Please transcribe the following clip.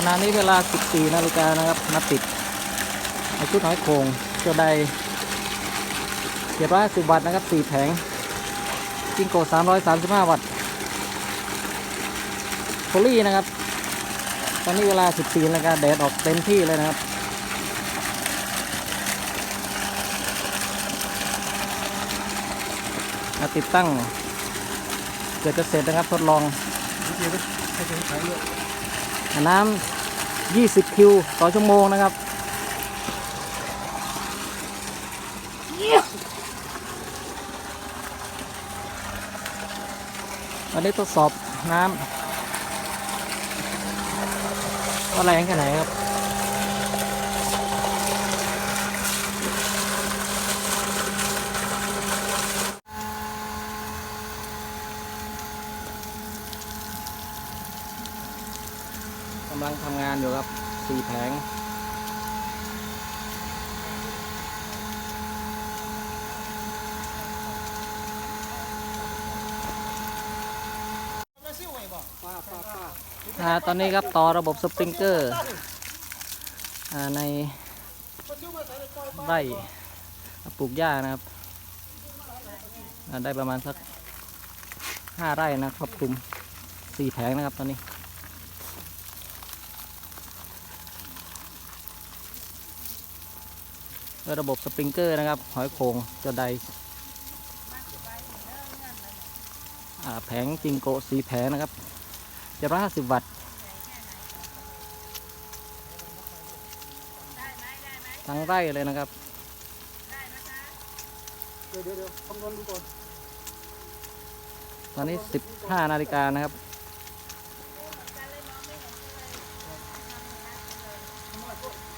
ขณะนี้เวลา 14 นาฬิกานะครับมาติดในชุดหอยโข่งเจ้าใด750วัตต์นะครับ4แผงจิงโก335วัตต์โพลี่นะครับ ตอนนี้เวลา14นาฬิกาแดดออกเต็มที่เลยนะครับ มาติดตั้ง เกือบจะเสร็จนะครับทดลอง น้ำ20 คิวต่อชั่วโมงนะครับวันนี้ทดสอบน้ำว่าแรงแค่ไหนครับ กำลังทำงานอยู่ครับสี่แผงอ่าตอนนี้ครับต่อระบบสปริงเกอร์อ่าในไร่ปลูกหญ้านะครับอ่าได้ประมาณสักห้าไร่นะครอบคลุมสี่แผงนะครับตอนนี้ ด้วยระบบสปริงเกอร์นะครับ หอยโขงเจ้าใดอ่าแผงจิงโกะสีแผงนะครับเจ็ดร้อยห้าสิบวัตต์ทั้งไร่เลยนะครับเดี๋ยวเดี๋ยวเดี๋ยวคำนวณดูก่อนตอนนี้สิบห้านาฬิกานะครับเ